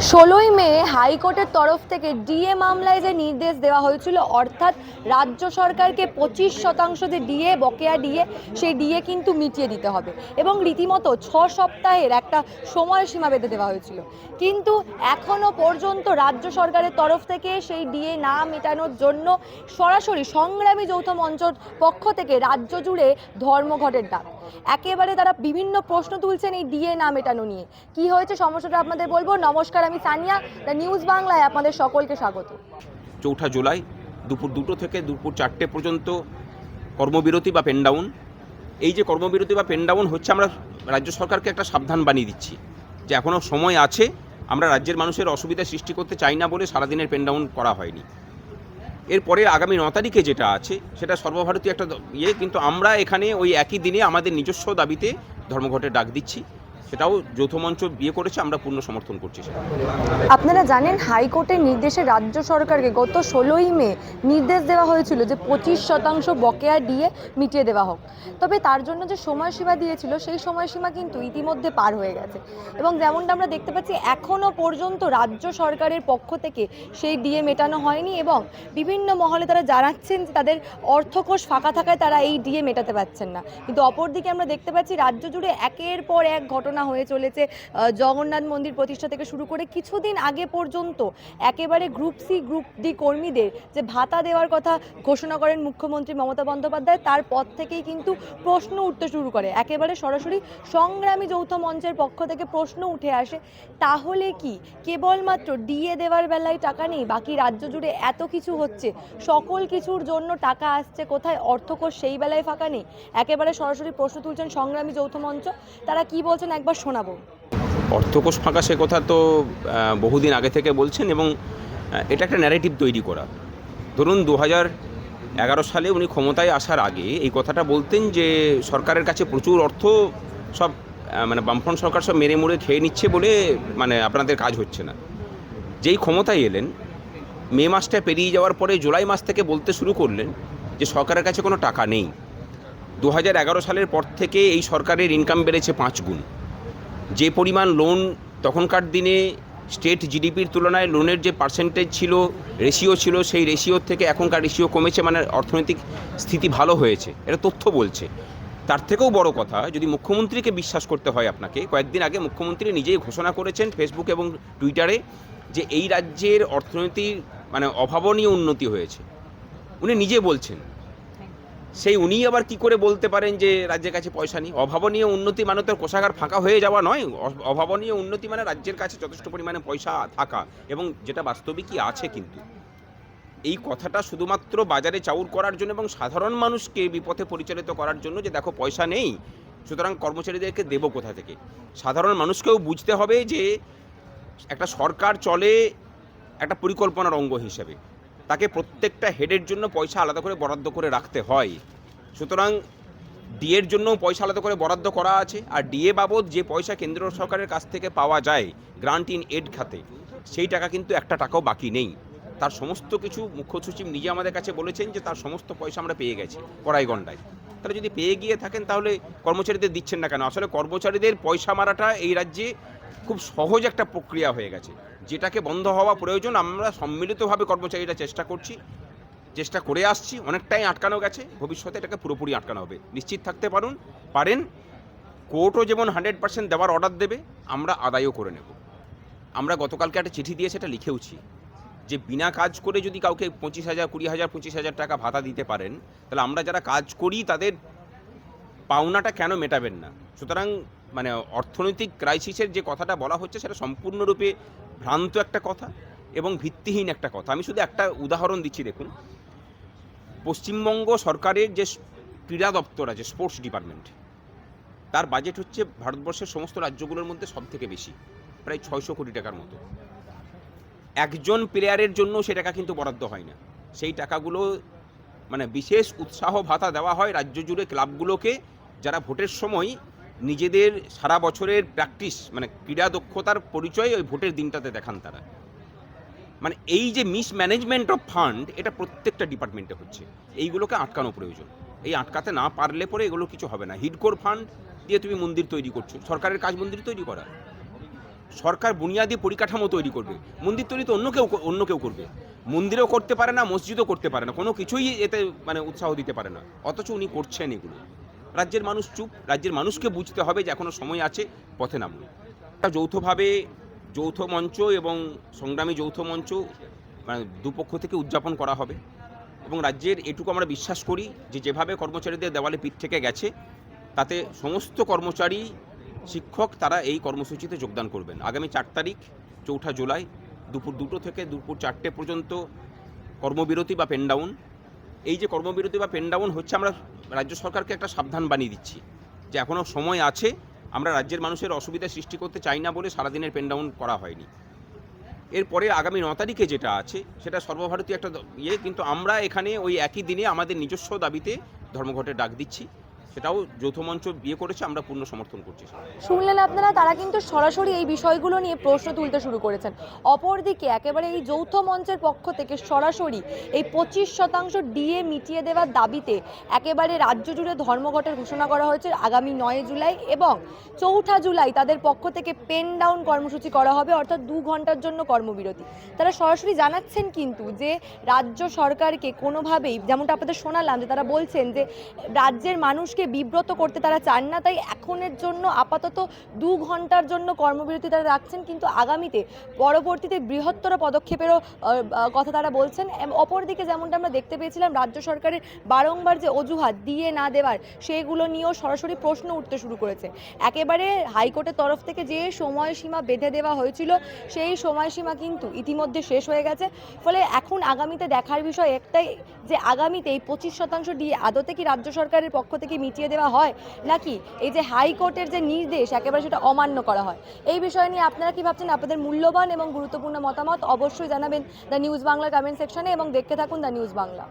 ষোলোই মে হাইকোর্টের তরফ থেকে ডিএ মামলায় যে নির্দেশ দেওয়া হয়েছিল, অর্থাৎ রাজ্য সরকারকে পঁচিশ শতাংশ যে ডিএ, বকেয়া ডিএ, সেই ডিএ কিন্তু মিটিয়ে দিতে হবে এবং রীতিমতো ছ সপ্তাহের একটা সময়সীমা বেঁধে দেওয়া হয়েছিল। কিন্তু এখনও পর্যন্ত রাজ্য সরকারের তরফ থেকে সেই ডিএ না মেটানোর জন্য সরাসরি সংগ্রামী যৌথ মঞ্চর পক্ষ থেকে রাজ্য জুড়ে ধর্মঘটের ডাক। একেবারে তারা বিভিন্ন প্রশ্ন তুলছেন এই ডিএ না মেটানো নিয়ে। কি হয়েছে সমস্যাটা আপনাদের বলব? নমস্কার, আমি সানিয়া, দ্য নিউজ বাংলায় আপনাদের সকলকে স্বাগত। চৌঠা জুলাই, দুপুর দুটো থেকে দুপুর চারটে পর্যন্ত কর্মবিরতি বা পেনডাউন এই যে কর্মবিরতি বা পেনডাউন হচ্ছে, আমরা রাজ্য সরকারকে একটা সাবধান বানিয়ে দিচ্ছি। যে এখনও সময় আছে, আমরা রাজ্যের মানুষের অসুবিধা সৃষ্টি করতে চাই না বলে সারাদিনের পেনডাউন করা হয়নি। এরপরে আগামী ন তারিখে যেটা আছে, সেটা সর্বভারতীয় একটা ইয়ে কিন্তু আমরা এখানে ওই একই দিনে আমাদের নিজস্ব দাবিতে ধর্মঘটের ডাক দিচ্ছি। সেটাও যৌথ মঞ্চ বিয়ে করেছে, আমরা পূর্ণ সমর্থন করছি আপনারা জানেন হাইকোর্টের নির্দেশে রাজ্য সরকারকে গত ষোলোই মে নির্দেশ দেওয়া হয়েছিল যে পঁচিশ শতাংশ বকেয়া দিয়ে মিটিয়ে দেওয়া হোক। তবে তার জন্য যে সময়সীমা দিয়েছিল, সেই সময়সীমা কিন্তু ইতিমধ্যে পার হয়ে গেছে। এবং যেমনটা আমরা দেখতে পাচ্ছি এখনও পর্যন্ত রাজ্য সরকারের পক্ষ থেকে সেই ডিএ মেটানো হয়নি এবং বিভিন্ন মহলে তারা জানাচ্ছেন যে তাদের অর্থকোষ ফাঁকা থাকায় তারা এই ডিএ মেটাতে পারছেন না। কিন্তু অপরদিকে আমরা দেখতে পাচ্ছি, রাজ্য জুড়ে একের পর এক ঘটনা হয়ে চলেছে জগন্নাথ মন্দির প্রতিষ্ঠা থেকে শুরু করে কিছুদিন আগে পর্যন্ত একেবারে গ্রুপ সি গ্রুপ ডি কর্মীদের যে ভাতা দেওয়ার কথা ঘোষণা করেন মুখ্যমন্ত্রী মমতা বন্দ্যোপাধ্যায় তারপর থেকেই কিন্তু প্রশ্ন উঠতে শুরু করে। একেবারে সরাসরি সংগ্রামী যৌথ মঞ্চের পক্ষ থেকে প্রশ্ন উঠে আসে, তাহলে কি কেবলমাত্র ডিএ দেওয়ার বেলায় টাকা নেই, বাকি রাজ্য জুড়ে এত কিছু হচ্ছে, সকল কিছুর জন্য টাকা আসছে কোথায়, অর্থকোষ সেই বেলায় ফাঁকা নেই? একেবারে সরাসরি প্রশ্ন তুলছেন সংগ্রামী যৌথ মঞ্চ, তারা কি বলছেন একবার শোনাবো। অর্থকোষ ফাঁকা সে কথা তো বহুদিন আগে থেকে বলছেন এবং এটা একটা ন্যারেটিভ তৈরি করা। ধরুন দু হাজার এগারো সালে উনি ক্ষমতায় আসার আগে এই কথাটা বলতেন যে, সরকারের কাছে প্রচুর অর্থ সব মানে বামফ্রন্ট সরকার সব মেরে মুড়ে খেয়ে নিচ্ছে বলে মানে আপনাদের কাজ হচ্ছে না। যেই ক্ষমতায় এলেন, মে মাসটা পেরিয়ে যাওয়ার পরে জুলাই মাস থেকে বলতে শুরু করলেন যে, সরকারের কাছে কোনো টাকা নেই। দু হাজার এগারো সালের পর থেকে এই সরকারের ইনকাম বেড়েছে পাঁচ গুণ। যে পরিমাণ লোন তখনকার দিনে স্টেট জিডিপির তুলনায় লোনের যে পার্সেন্টেজ ছিল রেশিও ছিল, সেই রেশিওর থেকে এখনকার রেশিও কমেছে মানে অর্থনৈতিক স্থিতি ভালো হয়েছে। এটা তথ্য বলছে। তার থেকেও বড় কথা, যদি মুখ্যমন্ত্রীকে বিশ্বাস করতে হয় আপনাকে, কয়েকদিন আগে মুখ্যমন্ত্রী নিজেই ঘোষণা করেছেন ফেসবুক এবং টুইটারে যে এই রাজ্যের অর্থনীতির মানে অভাবনীয় উন্নতি হয়েছে। উনি নিজে বলছেন। সেই উনি আবার কি করে বলতে পারেন যে রাজ্যের কাছে পয়সা নেই? অভাবনীয় উন্নতি মানে তো কোষাগার ফাঁকা হয়ে যাওয়া নয়। অভাবনীয় উন্নতি মানে রাজ্যের কাছে যথেষ্ট পরিমাণে পয়সা থাকা এবং যেটা বাস্তবিকই আছে কিন্তু। এই কথাটা শুধুমাত্র বাজারে চাউর করার জন্য এবং সাধারণ মানুষকে বিপথে পরিচালিত করার জন্য যে দেখো পয়সা নেই, সুতরাং কর্মচারীদেরকে দেবো কোথা থেকে? সাধারণ মানুষকেও বুঝতে হবে যে একটা সরকার চলে একটা পরিকল্পনার অঙ্গ হিসেবে। তাকে প্রত্যেকটা হেডের জন্য পয়সা আলাদা করে বরাদ্দ করে রাখতে হয়। সুতরাং ডিএর জন্য পয়সা আলাদা করে বরাদ্দ করা আছে আর ডিএ বাবদ যে পয়সা কেন্দ্র সরকারের কাছ থেকে পাওয়া যায় গ্রান্ট ইন এড খাতে, সেই টাকা কিন্তু একটা টাকাও বাকি নেই। তার সমস্ত কিছু মুখ্য সচিব নিজে আমাদের কাছে বলেছেন যে তার সমস্ত পয়সা আমরা পেয়ে গেছি কড়াই গন্ডায় তাহলে যদি পেয়ে গিয়ে থাকেন তাহলে কর্মচারীদের দিচ্ছেন না কেন? আসলে কর্মচারীদের পয়সা মারাটা এই রাজ্যে খুব সহজ একটা প্রক্রিয়া হয়ে গেছে। যেটাকে বন্ধ হওয়া প্রয়োজন, আমরা সম্মিলিতভাবে কর্মচারীরা চেষ্টা করছি, চেষ্টা করে আসছি, অনেকটাই আটকানো গেছে, ভবিষ্যতে এটাকে পুরোপুরি আটকানো হবে। নিশ্চিত থাকতে পারুন, পারেন, কোর্টও যেমন হান্ড্রেড পার্সেন্ট দেওয়ার অর্ডার দেবে, আমরা আদায়ও করে নেব। আমরা গতকালকে একটা চিঠি দিয়ে সেটা লিখেওছি যে বিনা কাজ করে যদি কাউকে পঁচিশ হাজার, কুড়ি হাজার, পঁচিশ হাজার টাকা ভাতা দিতে পারেন, তাহলে আমরা যারা কাজ করি তাদের পাওনাটা কেন মেটাবেন না? সুতরাং মানে অর্থনৈতিক ক্রাইসিসের যে কথাটা বলা হচ্ছে, সেটা সম্পূর্ণরূপে ভ্রান্ত একটা কথা এবং ভিত্তিহীন একটা কথা। আমি শুধু একটা উদাহরণ দিচ্ছি, দেখুন। পশ্চিমবঙ্গ সরকারের যে ক্রীড়া দপ্তর আছে স্পোর্টস ডিপার্টমেন্ট তার বাজেট হচ্ছে ভারতবর্ষের সমস্ত রাজ্যগুলোর মধ্যে সব থেকে বেশি, প্রায় ছয়শো কোটি টাকার মতো। একজন প্লেয়ারের জন্য সে টাকা কিন্তু বরাদ্দ হয় না। সেই টাকাগুলো মানে বিশেষ উৎসাহ ভাতা দেওয়া হয় রাজ্য জুড়ে ক্লাবগুলোকে, যারা ভোটের সময় নিজেদের সারা বছরের প্র্যাকটিস মানে ক্রীড়া দক্ষতার পরিচয় ওই ভোটের দিনটাতে দেখান তারা। মানে এই যে মিসম্যানেজমেন্ট অফ ফান্ড এটা প্রত্যেকটা ডিপার্টমেন্টে হচ্ছে। এইগুলোকে আটকানো প্রয়োজন। এই আটকাতে না পারলে পরে এগুলো কিছু হবে না। হিডকোর ফান্ড দিয়ে তুমি মন্দির তৈরি করছ। সরকারের কাজ মন্দির তৈরি করা। সরকার বুনিয়াদি পরিকাঠামো তৈরি করবে। মন্দির তৈরি তো অন্য কেউ অন্য কেউ করবে। মন্দিরও করতে পারে না, মসজিদও করতে পারে না। কোনো কিছুই এতে মানে উৎসাহ দিতে পারে না। অথচ উনি করছেন এগুলো। রাজ্যের মানুষ চুপ, রাজ্যের মানুষকে বুঝতে হবে যে এখনও সময় আছে, পথে নামুন। যৌথভাবে যৌথ মঞ্চ এবং সংগ্রামী যৌথ মঞ্চ মানে দুপক্ষ থেকে উদযাপন করা হবে এবং রাজ্যের এটুকু আমরা বিশ্বাস করি যে যেভাবে কর্মচারীদের দেওয়ালে পিঠ থেকে গেছে, তাতে সমস্ত কর্মচারী, শিক্ষক তারা এই কর্মসূচিতে যোগদান করবেন। আগামী চার তারিখ, চৌঠা জুলাই, দুপুর দুটো থেকে দুপুর চারটে পর্যন্ত কর্মবিরতি বা পেনডাউন। এই যে কর্মবিরতি বা পেনডাউন হচ্ছে, আমরা রাজ্য সরকারকে একটা সাবধান বানিয়ে দিচ্ছি যে এখনও সময় আছে, আমরা রাজ্যের মানুষের অসুবিধা সৃষ্টি করতে চাই না বলে সারাদিনের পেনডাউন করা হয়নি। এরপরে আগামী ন তারিখে যেটা আছে, সেটা সর্বভারতীয় একটা ইয়ে কিন্তু আমরা এখানে ওই একই দিনে আমাদের নিজস্ব দাবিতে ধর্মঘটের ডাক দিচ্ছি। সেটাও যৌথ মঞ্চ বিয়ে করেছে, আমরা পূর্ণ সমর্থন করছি শুনলেন আপনারা, তারা কিন্তু সরাসরি এই বিষয়গুলো নিয়ে প্রশ্ন তুলতে শুরু করেছেন। অপরদিকে একেবারে এই যৌথ মঞ্চের পক্ষ থেকে সরাসরি এই পঁচিশ শতাংশ ডিএ মিটিয়ে দেওয়ার দাবিতে একেবারে রাজ্য জুড়ে ধর্মঘটের ঘোষণা করা হয়েছে আগামী নয় জুলাই এবং চৌঠা জুলাই তাদের পক্ষ থেকে পেন ডাউন কর্মসূচি করা হবে, অর্থাৎ দু ঘণ্টার জন্য কর্মবিরতি। তারা সরাসরি জানাচ্ছেন কিন্তু যে রাজ্য সরকারকে কোনোভাবেই, যেমনটা আপনাদের শোনালাম যে তারা বলছেন যে রাজ্যের মানুষকে বিব্রত করতে তারা চান না, তাই এখনের জন্য আপাতত দু ঘণ্টার জন্য কর্মবিরতি তারা রাখছেন। কিন্তু আগামীতে পরবর্তীতে বৃহত্তর পদক্ষেপেরও কথা তারা বলছেন। অপরদিকে যেমনটা আমরা দেখতে পেয়েছিলাম, রাজ্য সরকারের বারংবার যে অজুহাত দিয়ে না দেওয়ার, সেগুলো নিয়েও সরাসরি প্রশ্ন উঠতে শুরু করেছে। একেবারে হাইকোর্টের তরফ থেকে যে সময়সীমা বেঁধে দেওয়া হয়েছিল, সেই সময়সীমা কিন্তু ইতিমধ্যে শেষ হয়ে গেছে। ফলে এখন আগামীতে দেখার বিষয় একটাই যে, আগামীতে এই পঁচিশ শতাংশ দিয়ে আদতে কি রাজ্য সরকারের পক্ষ থেকে মিটিয়ে দেওয়া হয়? নাকি এই যে হাইকোর্টের যে নির্দেশ, একেবারে সেটা অমান্য করা হয়? এই বিষয় নিয়ে আপনারা কি ভাবছেন? আপনাদের মূল্যবান এবং গুরুত্বপূর্ণ মতামত অবশ্যই জানাবেন দ্য নিউজ বাংলা কমেন্ট সেকশনে এবং দেখতে থাকুন দ্য নিউজ বাংলা